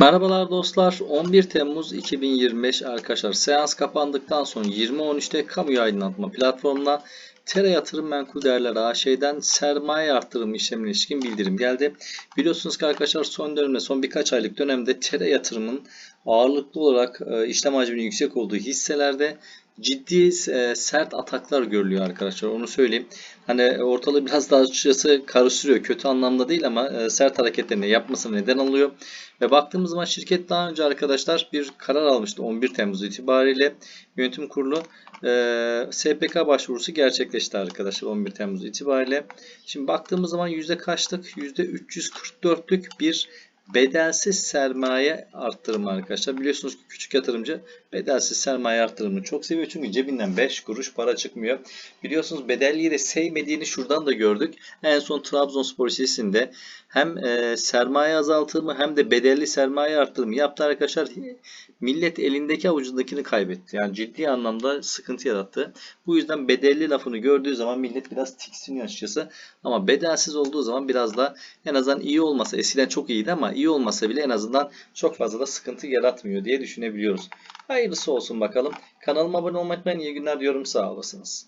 Merhabalar dostlar. 11 Temmuz 2025 arkadaşlar. Seans kapandıktan sonra 20.13'te kamu aydınlatma platformuna Tera Yatırım Menkul Değerler AŞ'den sermaye artırımı işlemine ilişkin bildirim geldi. Biliyorsunuz ki arkadaşlar son dönemde son birkaç aylık dönemde Tera Yatırım'ın ağırlıklı olarak e, işlem hacminin yüksek olduğu hisselerde ciddi e, sert ataklar görülüyor arkadaşlar. Onu söyleyeyim. Hani ortalığı biraz daha açıkçası karıştırıyor. Kötü anlamda değil ama e, sert hareketlerini yapmasına neden oluyor. Ve baktığımız zaman şirket daha önce arkadaşlar bir karar almıştı 11 Temmuz itibariyle. Yönetim kurulu e, SPK başvurusu gerçekleşti arkadaşlar 11 Temmuz itibariyle. Şimdi baktığımız zaman yüzde kaçlık? Yüzde 344'lük bir bedelsiz sermaye arttırımı arkadaşlar. Biliyorsunuz ki küçük yatırımcı bedelsiz sermaye arttırımını çok seviyor. Çünkü cebinden 5 kuruş para çıkmıyor. Biliyorsunuz bedelliyi de sevmediğini şuradan da gördük. En son Trabzonspor hissesinde hem e, sermaye azaltımı hem de bedelli sermaye arttırımı yaptı arkadaşlar. Millet elindeki avucundakini kaybetti. Yani ciddi anlamda sıkıntı yarattı. Bu yüzden bedelli lafını gördüğü zaman millet biraz tiksiniyor açıkçası. Ama bedelsiz olduğu zaman biraz da en azından iyi olmasa eskiden çok iyiydi ama iyi olmasa bile en azından çok fazla da sıkıntı yaratmıyor diye düşünebiliyoruz. Hayırlısı olsun bakalım. Kanalıma abone olmayı unutmayın. İyi günler diyorum. Sağ olasınız.